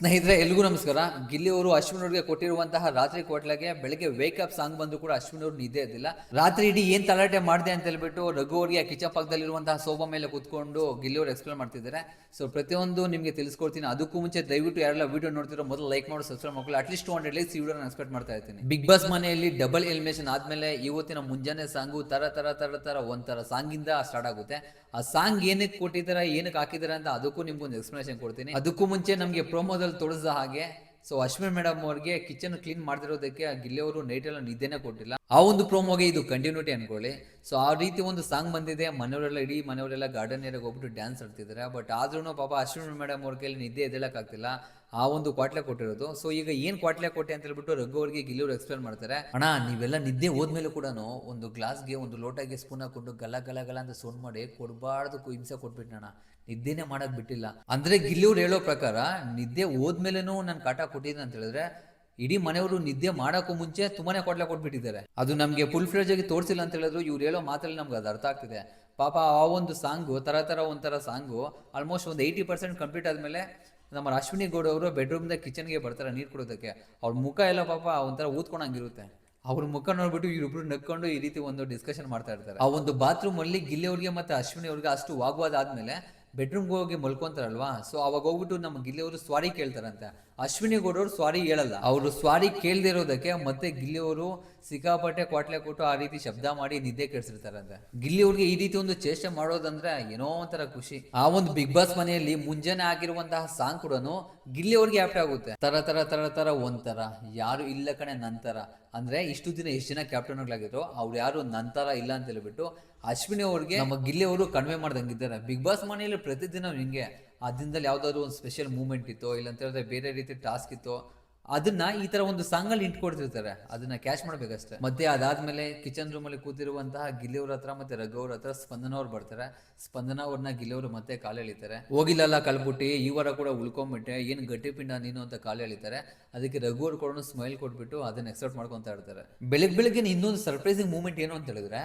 ಸ್ನೇಹಿತರೆ ಎಲ್ಗೂ ನಮಸ್ಕಾರ. ಗಿಲ್ಲಿ ಅವರು ಅಶ್ವಿನ್ ಅವ್ರಿಗೆ ಕೊಟ್ಟಿರುವಂತಹ ರಾತ್ರಿ ಕೋಟ್ಲಾಗೆ ಬೆಳಿಗ್ಗೆ ವೇಕಪ್ ಸಾಂಗ್ ಬಂದು ಕೂಡ ಅಶ್ವಿನ್ ಅವ್ರು ನಿದ್ದೆ ಇದ್ದಿಲ್ಲ ರಾತ್ರಿ ಇಡೀ ಏನ್ ತಲಾಟೆ ಮಾಡಿದೆ ಅಂತ ಹೇಳ್ಬಿಟ್ಟು ರಘು ಅವ್ರಿಗೆ ಕಿಚನ್ ಪಕ್ಕದಲ್ಲಿರುವಂತಹ ಸೋಫಾ ಮೇಲೆ ಕುತ್ಕೊಂಡು ಗಿಲ್ಲಿ ಅವರು ಎಕ್ಸ್ಪ್ಲೇನ್ ಮಾಡ್ತಿದ್ದಾರೆ. ಸೊ ಪ್ರತಿಯೊಂದು ನಿಮಗೆ ತಿಳಿಸ್ಕೊಡ್ತೀನಿ. ಅದಕ್ಕೂ ಮುಂಚೆ ದಯವಿಟ್ಟು ಯಾರೆಲ್ಲ ವಿಡಿಯೋ ನೋಡ್ತಿರೋ ಮೊದಲು ಲೈಕ್ ಮಾಡಿ ಸಬ್ಸ್ಕ್ರೈಬ್ ಮಾಡ್ಕೊಳ್ಳಿ. At least two hundred likes ಈ ವಿಡಿಯೋ ಎಕ್ಸ್ಪೆಕ್ಟ್ ಮಾಡ್ತಾ ಇರ್ತೀನಿ. ಬಿಗ್ ಬಾಸ್ ಮನೆಯಲ್ಲಿ ಡಬಲ್ ಎಲಿಮಿನೇಷನ್ ಆದ್ಮೇಲೆ ಇವತ್ತಿನ ಮುಂಜಾನೆ ಸಾಂಗು ತರ ತರ ತರ ತರ ಒಂಥರ ಸಾಂಗಿಂದ ಸ್ಟಾರ್ಟ್ ಆಗುತ್ತೆ. ಆ ಸಾಂಗ್ ಏನಕ್ಕೆ ಕೊಟ್ಟಿದ್ದಾರೆ, ಏನಕ್ಕೆ ಹಾಕಿದ್ದಾರೆ ಅಂತ ಅದಕ್ಕೂ ನಿಮ್ಗೊಂದು ಎಕ್ಸ್ಪ್ಲನೇಷನ್ ಕೊಡ್ತೀನಿ. ಅದಕ್ಕೂ ಮುಂಚೆ ನಮಗೆ ತೋರಿಸಿದ ಹಾಗೆ. ಸೊ ಅಶ್ವಿನ್ ಮೇಡಮ್ ಅವ್ರಿಗೆ ಕಿಚನ್ ಕ್ಲೀನ್ ಮಾಡ್ತಿರೋದಕ್ಕೆ ಆ ಗಿಲ್ಲೆಯವರು ನೈಟ್ ಎಲ್ಲ ನಿದ್ದೆನೇ ಕೊಟ್ಟಿಲ್ಲ. ಆ ಒಂದು ಪ್ರೋಮೋಗೆ ಇದು ಕಂಟಿನ್ಯೂಟಿ ಅನ್ಕೊಳ್ಳಿ. ಸೊ ಆ ರೀತಿ ಒಂದು ಸಾಂಗ್ ಬಂದಿದೆ. ಮನೆಯವರೆಲ್ಲ ಇಡೀ ಮನೆಯವರೆಲ್ಲ ಗಾರ್ಡನ್ ಏರಿಯಾಗೆ ಹೋಗ್ಬಿಟ್ಟು ಡ್ಯಾನ್ಸ್ ಆಡ್ತಿದ್ದಾರೆ. ಬಟ್ ಆದ್ರೂ ಪಾಪ ಅಶ್ವಿನ್ ಮೇಡಮ್ ಅವ್ರ ಕೈಲಿ ನಿದ್ದೆ ಎದ್ದೇಳಕ್ಕಾಗ್ತಿಲ್ಲ. ಆ ಒಂದು ಕ್ವಾಟ್ಲೆ ಕೊಟ್ಟಿರೋದು. ಸೊ ಈಗ ಏನ್ ಕ್ವಾಟ್ಲೆ ಕೊಟ್ಟೆ ಅಂತ ಹೇಳ್ಬಿಟ್ಟು ರಘು ಅವರಿಗೆ ಗಿಲ್ಲಿಯವ್ರು ಎಕ್ಸ್ಪ್ಲೇನ್ ಮಾಡ್ತಾರೆ. ಅಣ್ಣ, ನೀವೆಲ್ಲ ನಿದ್ದೆ ಹೋದ್ಮೇಲೆ ಕೂಡ ಒಂದು ಗ್ಲಾಸ್ಗೆ, ಒಂದು ಲೋಟಗೆ ಸ್ಪೂನ್ ಹಾಕೊಂಡು ಗಲ ಗಲ ಗಲ ಅಂತ ಸೌಂಡ್ ಮಾಡಿ ಕೊಡಬಾರ್ದು ಹಿಂಸೆ ಕೊಟ್ಬಿಟ್ಟಣ ನಿದ್ದೆನೆ ಮಾಡಕ್ ಬಿಟ್ಟಿಲ್ಲ. ಅಂದ್ರೆ ಗಿಲ್ಲಿಯವ್ರು ಹೇಳೋ ಪ್ರಕಾರ ನಿದ್ದೆ ಹೋದ್ಮೇಲೆನೂ ನಾನು ಕಾಟ ಕೊಟ್ಟಿದ್ದೀನಿ ಅಂತ ಹೇಳಿದ್ರೆ ಇಡೀ ಮನೆಯವರು ನಿದ್ದೆ ಮಾಡೋಕ್ಕೂ ಮುಂಚೆ ತುಂಬಾನೇ ಕೊಡ್ಲೆ ಕೊಟ್ಬಿಟ್ಟಿದ್ದಾರೆ. ಅದು ನಮಗೆ ಫುಲ್ ಫ್ಲೇಜ್ ಆಗಿ ತೋರಿಸಿಲ್ಲ ಅಂತ ಹೇಳಿದ್ರು ಇವ್ರು ಹೇಳೋ ಮಾತಲ್ಲಿ ನಮ್ಗೆ ಅದು ಅರ್ಥ ಆಗ್ತಿದೆ. ಪಾಪ ಆ ಒಂದು ಸಾಂಗು, ತರ ತರ ಒಂಥರ ಸಾಂಗು ಆಲ್ಮೋಸ್ಟ್ ಒಂದು ಏಯ್ಟಿ ಪರ್ಸೆಂಟ್ ಕಂಪ್ಲೀಟ್ ಆದ್ಮೇಲೆ ನಮ್ಮ ಅಶ್ವಿನಿ ಗೌಡ ಅವರು ಬೆಡ್ರೂಮ್ದ ಕಿಚನ್ಗೆ ಬರ್ತಾರೆ ನೀರು ಕೊಡೋದಕ್ಕೆ ಅವ್ರ ಮುಖ ಎಲ್ಲ ಪಾಪ ಒಂಥರ ಊದ್ಕೊಂಡಂಗಿರುತ್ತೆ. ಅವ್ರ ಮುಖ ನೋಡ್ಬಿಟ್ಟು ಇವ್ರಿಬ್ರು ನಕ್ಕೊಂಡು ಈ ರೀತಿ ಒಂದು ಡಿಸ್ಕಷನ್ ಮಾಡ್ತಾ ಇರ್ತಾರೆ. ಆ ಒಂದು ಬಾತ್ರೂಮ್ ಅಲ್ಲಿ ಗಿಲ್ಲಿ ಅವ್ರಿಗೆ ಮತ್ತೆ ಅಶ್ವಿನಿ ಅವ್ರಿಗೆ ಅಷ್ಟು ವಾಗ್ವಾದ ಆದ್ಮೇಲೆ ಬೆಡ್ರೂಮ್ಗೆ ಹೋಗಿ ಮಲ್ಕೊಂತಾರಲ್ವಾ? ಸೊ ಅವಾಗ ಹೋಗ್ಬಿಟ್ಟು ನಮ್ಮ ಗಿಲ್ಲಿಯವರು ಸ್ವಾರಿ ಕೇಳ್ತಾರಂತೆ. ಅಶ್ವಿನಿ ಗೌಡರು ಸ್ವಾರಿ ಹೇಳಲ್ಲ. ಅವರು ಸ್ವಾರಿ ಕೇಳದೇ ಇರೋದಕ್ಕೆ ಮತ್ತೆ ಗಿಲ್ಲಿಯವರು ಸಿಕ್ಕಾಪಟ್ಟೆ ಕ್ವಾಟ್ಲೆ ಕೊಟ್ಟು ಆ ರೀತಿ ಶಬ್ದ ಮಾಡಿ ನಿದ್ದೆ ಕೆಡಿಸಿರ್ತಾರಂತೆ. ಗಿಲ್ಲಿ ಅವ್ರಿಗೆ ಈ ರೀತಿ ಒಂದು ಚೇಷ್ಟೆ ಮಾಡೋದಂದ್ರೆ ಏನೋ ಒಂಥರ ಖುಷಿ. ಆ ಒಂದು ಬಿಗ್ ಬಾಸ್ ಮನೆಯಲ್ಲಿ ಮುಂಜಾನೆ ಆಗಿರುವಂತಹ ಸಾಂಗ್ ಕೂಡ ಗಿಲ್ಲಿ ಅವ್ರಿಗೆ ಆಪ್ಟ್ ಆಗುತ್ತೆ. ತರ ತರ ತರ ತರ ಒಂಥರ. ಯಾರು ಇಲ್ಲ ಕಣೆ ನಂತರ. ಅಂದ್ರೆ ಇಷ್ಟು ದಿನ ಎಷ್ಟು ಜನ ಕ್ಯಾಪ್ಟನ್ಗಳಾಗಿದ್ರು ಅವ್ರು ಯಾರು ನಂತರ ಇಲ್ಲ ಅಂತ ಹೇಳ್ಬಿಟ್ಟು ಅಶ್ವಿನಿ ಅವ್ರಿಗೆ ನಮ್ಮ ಗಿಲ್ಲಿ ಅವರು ಕಡಿಮೆ ಮಾಡ್ದಂಗಿದ್ದಾರೆ. ಬಿಗ್ ಬಾಸ್ ಮನೆಯಲ್ಲಿ ಪ್ರತಿದಿನ ಹಿಂಗೆ ಆ ದಿನದಲ್ಲಿ ಯಾವ್ದಾದ್ರು ಒಂದು ಸ್ಪೆಷಲ್ ಮೂಮೆಂಟ್ ಇತ್ತೋ ಇಲ್ಲ ಅಂತ ಹೇಳಿದ್ರೆ ಬೇರೆ ರೀತಿ ಟಾಸ್ಕ್ ಇತ್ತೋ ಅದನ್ನ ಈ ತರ ಒಂದು ಸಾಂಗ್ ಅಲ್ಲಿ ಇಟ್ಕೊಡ್ತಿರ್ತಾರೆ ಅದನ್ನ ಕ್ಯಾಶ್ ಮಾಡ್ಬೇಕಷ್ಟೇ. ಮತ್ತೆ ಅದಾದ್ಮೇಲೆ ಕಿಚನ್ ರೂಮ್ ಅಲ್ಲಿ ಕೂತಿರುವಂತಹ ಗಿಲ್ಲಿಯವ್ರ ಹತ್ರ ಮತ್ತೆ ರಘುವ್ರ ಹತ್ರ ಸ್ಪಂದನ ಅವ್ರು ಬರ್ತಾರೆ. ಸ್ಪಂದನ ಅವ್ರನ್ನ ಗಿಲಿಯವ್ರು ಮತ್ತೆ ಕಾಲು ಎಳಿತಾರೆ. ಹೋಗಿಲ್ಲಲ್ಲ ಕಲ್ಬುಟ್ಟಿ, ಈ ವಾರ ಕೂಡ ಉಳ್ಕೊಂಡ್ಬಿಟ್ಟೆ ಏನ್ ಗಟ್ಟಿ ಪಿಂಡ ನೀನು ಅಂತ ಕಾಲು ಎಳಿತಾರೆ. ಅದಕ್ಕೆ ರಘು ಅವ್ರು ಕೂಡ ಸ್ಮೈಲ್ ಕೊಟ್ಬಿಟ್ಟು ಅದನ್ನ ಎಕ್ಸೆಪ್ಟ್ ಮಾಡ್ಕೊಂತ ಇರ್ತಾರೆ. ಬೆಳಿಗ್ಗೆ ಬೆಳಿಗ್ಗೆ ಇನ್ನೊಂದು ಸರ್ಪ್ರೈಸಿಂಗ್ ಮೂಮೆಂಟ್ ಏನು ಅಂತ ಹೇಳಿದ್ರೆ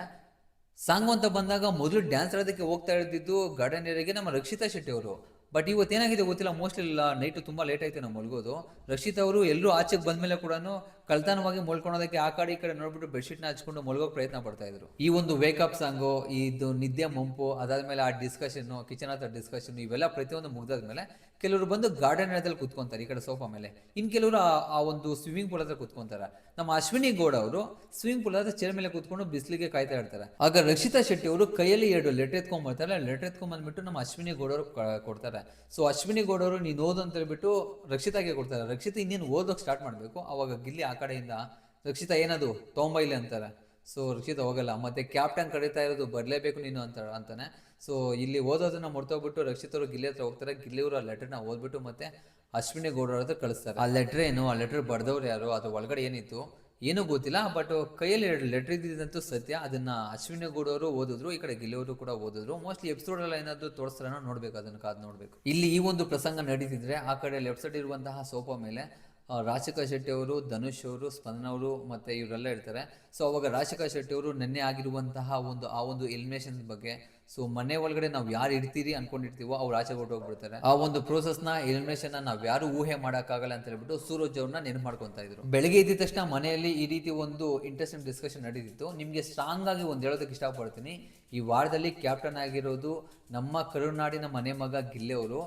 ಸಾಂಗ್ ಅಂತ ಬಂದಾಗ ಮೊದಲು ಡ್ಯಾನ್ಸ್ ಆಡೋದಕ್ಕೆ ಹೋಗ್ತಾ ಇರ್ತಿದ್ದು ಗಾರ್ಡನ್ ಏರಿಯಾಗೆ ನಮ್ಮ ರಕ್ಷಿತಾ ಶೆಟ್ಟಿ ಅವರು. ಬಟ್ ಇವತ್ತು ಏನಾಗಿದೆ ಗೊತ್ತಿಲ್ಲ ಮೋಸ್ಟ್ಲಿ ಇಲ್ಲ ನೈಟು ತುಂಬ ಲೇಟ್ ಆಯಿತು, ನಾವು ಮಲಗೋದು. ರಕ್ಷಿತ್ ಅವರು ಎಲ್ಲರೂ ಆಚೆಗೆ ಬಂದ್ಮೇಲೆ ಕೂಡ ಕಳ್ತನವಾಗಿ ಮಲ್ಕೊಳೋದಕ್ಕೆ ಆ ಕಡೆ ಈ ಕಡೆ ನೋಡ್ಬಿಟ್ಟು ಬೆಡ್ಶೀಟ್ನ ಹಚ್ಕೊಂಡು ಮಲಗೋ ಪ್ರಯತ್ನ ಪಡ್ತಾ ಇದ್ರು. ಈ ಒಂದು ವೇಕಪ್ ಸಾಂಗು ಇದು ನಿದ್ದೆ ಮಂಪು, ಅದಾದ್ಮೇಲೆ ಆ ಡಿಸ್ಕಷನ್ ಕಿಚನ್ ಹತ್ರ ಡಿಸ್ಕಷನ್ ಇವೆಲ್ಲ ಪ್ರತಿಯೊಂದು ಮುಗ್ದಾದ್ಮೇಲೆ ಕೆಲವರು ಬಂದು ಗಾರ್ಡನ್ ಏರಿಯಾದಲ್ಲಿ ಕುತ್ಕೊಂತಾರೆ, ಈ ಕಡೆ ಸೋಫಾ ಮೇಲೆ. ಇನ್ ಕೆಲವರು ಆ- ಆ ಒಂದು ಸ್ವಿಮ್ಮಿಂಗ್ ಪೂಲ್ ಹತ್ರ ಕುತ್ಕೊಂತಾರೆ. ನಮ್ಮ ಅಶ್ವಿನಿ ಗೌಡ ಅವರು ಸ್ವಿಮ್ಮಿಂಗ್ ಪೂಲ್ ಹತ್ರ ಚೇರ್ ಮೇಲೆ ಕುತ್ಕೊಂಡು ಬಿಸಿಲಿಗೆ ಕಾಯ್ತಾ ಇರ್ತಾರೆ. ಆಗ ರಕ್ಷಿತಾ ಶೆಟ್ಟಿ ಅವರು ಕೈಯಲ್ಲಿ ಎರಡು ಲೆಟರ್ ಎತ್ಕೊಂಡ್ ಬರ್ತಾರೆ. ಲೆಟರ್ ಎತ್ಕೊಂಡ್ ಬಂದ್ಬಿಟ್ಟು ನಮ್ಮ ಅಶ್ವಿನಿ ಗೌಡ ಅವರು ಕೊಡ್ತಾರೆ. ಸೊ ಅಶ್ವಿನಿ ಗೌಡರು ನೀನು ಓದು ಅಂತ ಹೇಳ್ಬಿಟ್ಟು ರಕ್ಷಿತಾಗೆ ಕೊಡ್ತಾರೆ. ರಕ್ಷಿತ ಇನ್ನೇನು ಓದೋಕೆ ಸ್ಟಾರ್ಟ್ ಮಾಡಬೇಕು? ಅವಾಗ ಗಿಲ್ಲಿ ಆ ಕಡೆಯಿಂದ, ರಕ್ಷಿತಾ ಏನದು? ತೊಂಬೈಲೆ ಅಂತಾರೆ. ಸೊ ರಕ್ಷಿತಾ ಹೋಗಲ್ಲ. ಮತ್ತೆ ಕ್ಯಾಪ್ಟನ್ ಕರೀತಾ ಇರೋದು, ಬರಲೇಬೇಕು ನೀನು ಅಂತ, ಅಂತಾನೆ. ಸೊ ಇಲ್ಲಿ ಓದೋದನ್ನ ಮರ್ತೋಗ್ಬಿಟ್ಟು ರಕ್ಷಿತರು ಗಿಲ್ಲಿ ಹತ್ರ ಹೋಗ್ತಾರೆ. ಗಿಲ್ಲಿ ಅವರು ಆ ಲೆಟರ್ನ ಓದ್ಬಿಟ್ಟು ಮತ್ತೆ ಅಶ್ವಿನಿ ಗೌಡರ ಹತ್ರ ಕಳಿಸ್ತಾರೆ. ಆ ಲೆಟರ್ ಏನು? ಆ ಲೆಟರ್ ಬರೆದವ್ರು ಯಾರು? ಅದು ಒಳಗಡೆ ಏನಿತ್ತು? ಏನೂ ಗೊತ್ತಿಲ್ಲ ಬಟ್ ಕೈಯಲ್ಲಿ ಎರಡು ಲೆಟರ್ ಇದ್ದಿದ್ದಂತೂ ಸತ್ಯ. ಅದನ್ನ ಅಶ್ವಿನಿ ಅವರು ಓದಿದ್ರು, ಈ ಕಡೆ ಗೆಲ್ಲೋರು ಕೂಡ ಓದಿದ್ರು. ಮೋಸ್ಟ್ಲಿ ಎಪಿಸೋಡ್ ಎಲ್ಲ ಏನಾದ್ರು ತೋರಿಸ್ತಾರ ನೋಡ್ಬೇಕು, ಅದನ್ನ ಕಾದ್ ನೋಡ್ಬೇಕು. ಇಲ್ಲಿ ಈ ಒಂದು ಪ್ರಸಂಗ ನಡೀತಿದ್ರೆ ಆ ಕಡೆ ಲೆಫ್ಟ್ ಸೈಡ್ ಇರುವಂತಹ ಸೋಫಾ ಮೇಲೆ ರಾಶಿಕಾ ಶೆಟ್ಟಿ ಅವರು, ಧನುಷ್ ಅವರು, ಸ್ಪಂದನ ಅವರು ಮತ್ತೆ ಇವರೆಲ್ಲ ಇರ್ತಾರೆ. ಸೊ ಅವಾಗ ರಾಶಿಕಾ ಶೆಟ್ಟಿ ಅವರು ನಿನ್ನೆ ಆಗಿರುವಂತಹ ಒಂದು, ಆ ಒಂದು ಎಲಿಮಿನೇಷನ್ ಬಗ್ಗೆ ಸೊ ಮನೆ ಒಳಗಡೆ ನಾವು ಯಾರು ಇರ್ತೀರಿ ಅನ್ಕೊಂಡಿರ್ತೀವೋ ಅವ್ರು ಆಚೆ ಹೊರಟೋಗ್ಬಿಡ್ತಾರೆ ಆ ಒಂದು ಪ್ರೋಸೆಸ್ನ ಎಲಿಮಿನೇಷನ್ ನಾವು ಯಾರು ಊಹೆ ಮಾಡೋಕ್ಕಾಗಲ್ಲ ಅಂತ ಹೇಳ್ಬಿಟ್ಟು ಸೂರಜ್ ಅವ್ರನ್ನ ನೆನಪು ಮಾಡ್ಕೊತಾ ಇದ್ರು. ಬೆಳಗ್ಗೆ ಇದ್ದ ತಕ್ಷಣ ಮನೆಯಲ್ಲಿ ಈ ರೀತಿ ಒಂದು ಇಂಟ್ರೆಸ್ಟಿಂಗ್ ಡಿಸ್ಕಷನ್ ನಡೀತಿತ್ತು. ನಿಮಗೆ ಸ್ಟ್ರಾಂಗ್ ಆಗಿ ಒಂದು ಹೇಳೋದಕ್ಕೆ ಇಷ್ಟಪಡ್ತೀನಿ. ಈ ವಾರದಲ್ಲಿ ಕ್ಯಾಪ್ಟನ್ ಆಗಿರೋದು ನಮ್ಮ ಕರುನಾಡಿನ ಮನೆ ಮಗ ಗಿಲ್ಲೆ ಅವರು.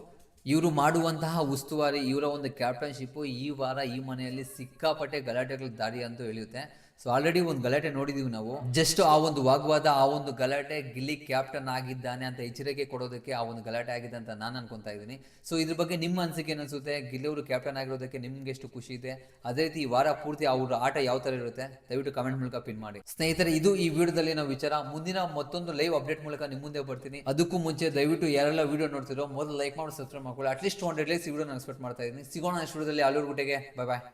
ಇವರು ಮಾಡುವಂತಹ ಉಸ್ತುವಾರಿ, ಇವರ ಒಂದು ಕ್ಯಾಪ್ಟನ್ಶಿಪ್ಪು ಈ ವಾರ ಈ ಮನೆಯಲ್ಲಿ ಸಿಕ್ಕಾಪಟ್ಟೆ ಗಲಾಟೆಗಳ ದಾರಿ ಅಂತೂ ಎಳೆಯುತ್ತೆ. ಸೊ ಆಲ್ರೆಡಿ ಒಂದು ಗಲಾಟೆ ನೋಡಿದೀವಿ ನಾವು. ಜಸ್ಟ್ ಆ ಒಂದು ವಾಗ್ವಾದ, ಆ ಒಂದು ಗಲಾಟೆ ಗಿಲ್ಲಿ ಕ್ಯಾಪ್ಟನ್ ಆಗಿದ್ದಾನೆ ಅಂತ ಎಚ್ಚರಿಕೆ ಕೊಡೋದಕ್ಕೆ ಆ ಒಂದು ಗಲಾಟೆ ಆಗಿದೆ ಅಂತ ನಾನು ಅನ್ಕೊಂತಾ ಇದ್ದೀನಿ. ಸೊ ಇದ್ರ ಬಗ್ಗೆ ನಿಮ್ಮ ಅನಿಸಿಕೆ ಅನಿಸುತ್ತೆ? ಗಿಲ್ಲಿ ಅವರು ಕ್ಯಾಪ್ಟನ್ ಆಗಿರೋದಕ್ಕೆ ನಿಮ್ಗೆ ಎಷ್ಟು ಖುಷಿ ಇದೆ? ಅದೇ ರೀತಿ ಈ ವಾರ ಪೂರ್ತಿ ಅವ್ರ ಆಟ ಯಾವ ತರ ಇರುತ್ತೆ? ದಯವಿಟ್ಟು ಕಮೆಂಟ್ ಮೂಲಕ ಪಿನ್ ಮಾಡಿ. ಸ್ನೇಹಿತರೆ, ಇದು ಈ ವಿಡಿಯೋದಲ್ಲಿ ನಾವು ವಿಚಾರ. ಮುಂದಿನ ಮತ್ತೊಂದು ಲೈವ್ ಅಪ್ಡೇಟ್ ಮೂಲಕ ನಿಮ್ಮ ಮುಂದೆ ಬರ್ತೀನಿ. ಅದಕ್ಕೂ ಮುಂಚೆ ದಯವಿಟ್ಟು ಯಾರೆಲ್ಲ ವಿಡಿಯೋ ನೋಡ್ತಿರೋ, ಮೊದಲು ಲೈಕ್ ಮಾಡಿ ಸಬ್ಸ್ಕ್ರೈಬ್ ಮಾಡ್ಕೊಳ್ಳಿ. At least two hundred likes video ನಾನು ಎಕ್ಸ್ಪೆಕ್ಟ್ ಮಾಡ್ತಾ ಇದ್ದೀನಿ. ಸಿಗೋಣ ವಿಡಿಯೋದಲ್ಲಿ ಆಲೂರು ಗುಟೆಗೆ ಬಾಯ್ ಬಾಯ್